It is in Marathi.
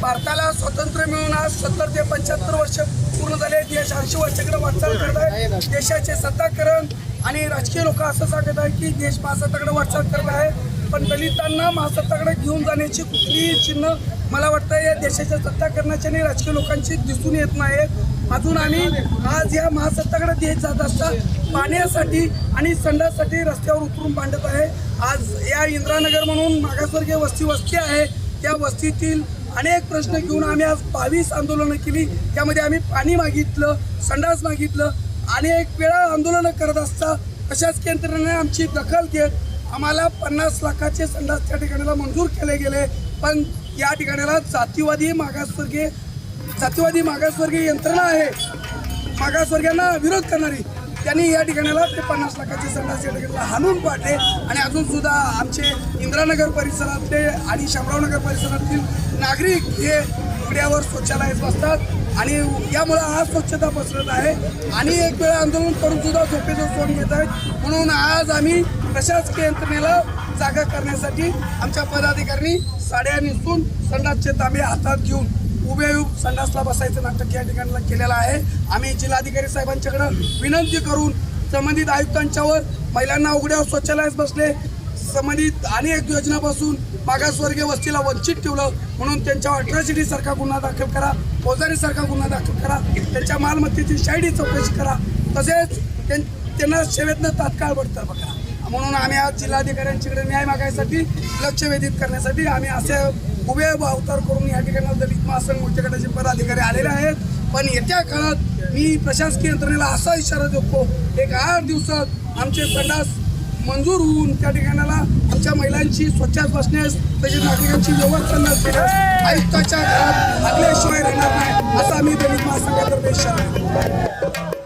भारताला स्वातंत्र्य मिळून आज सत्तर ते पंच्याहत्तर वर्ष पूर्ण झाले देश ऐंशी वर्षाकडे वाटचाल करत आहे. देशाचे सत्ताकरण आणि राजकीय लोक असं सांगत आहे की देश महासत्ताकडे वाटचाल करत आहे. पण दलितांना महासत्ताकडे घेऊन जाण्याची कुठलीही चिन्ह मला वाटतं या देशाच्या सत्ताकरणाच्या आणि राजकीय लोकांची दिसून येत नाहीत अजून आम्ही आज या महासत्ताकडे देश जात असता पाण्यासाठी आणि संडासाठी रस्त्यावर उतरून मांडत आहे. आज या इंदिरानगर म्हणून मागासवर्गीय वस्ती वस्ती आहे. त्या वस्तीतील अनेक प्रश्न घेऊन आम्ही आज बावीस आंदोलनं केली. त्यामध्ये आम्ही पाणी मागितलं संडास मागितलं. अनेक वेळा आंदोलनं करत असता प्रशासकीय यंत्रणेने आमची दखल घेत आम्हाला पन्नास लाखाचे संडास त्या ठिकाणाला मंजूर केले गेले. पण या ठिकाणाला जातीवादी मागासवर्गीय जातीवादी मागासवर्गीय यंत्रणा आहे. मागासवर्गीयांना विरोध करणारी. त्यांनी या ठिकाणाला ते पन्नास लाखाचे संडास या ठिकाणाला हाणून पाडले. आणि अजून सुद्धा आमचे इंद्रानगर परिसरातले आणि शामरावनगर परिसरातील नागरिक हे उघड्यावर शौचालयात बसतात. आणि यामुळे आज स्वच्छता पसरत आहे. आणि एक वेळा आंदोलन करून सुद्धा झोपेचं सोन घेत आहेत. म्हणून आज आम्ही प्रशासकीय यंत्रणेला जागा करण्यासाठी आमच्या पदाधिकाऱ्यांनी साड्या नेसून संडासचे तांबे हातात घेऊन उभे संडासला बसायचं नाटक या ठिकाणी केलेलं आहे. आम्ही जिल्हाधिकारी साहेबांच्याकडं विनंती करून संबंधित आयुक्तांच्यावर महिलांना उघड्यावर शौचालयात बसले. संबंधित अनेक योजनापासून मागासवर्गीय वस्तीला वंचित ठेवलं. म्हणून त्यांच्यावर अट्रॉसिटी गुन्हा दाखल करा फौजारीसारखा गुन्हा दाखल करा त्यांच्या मालमत्तेची शाईडी चौकशी करा. तसेच त्यां- त्यांना सेवेतनं तात्काळ बडतर्फ करा म्हणून आम्ही आज जिल्हाधिकाऱ्यांच्याकडे न्याय मागायसाठी लक्ष वेधित करण्यासाठी आम्ही असे उभे अवतार करून या ठिकाणी दलित महासंघ मोर्चा गटाचे पदाधिकारी आलेले आहेत. पण येत्या काळात मी प्रशासकीय यंत्रणेला असा इशारा देतो एक आठ दिवसात आमचे संडास मंजूर होऊन त्या ठिकाणाला आमच्या महिलांची स्वच्छता बसण्यास तसेच नागरिकांची व्यवस्था न केल्यास आयुक्ताच्या घरात लागल्याशिवाय राहणार नाही असा आम्ही दलित महासंघातर्फे इशारा देतो.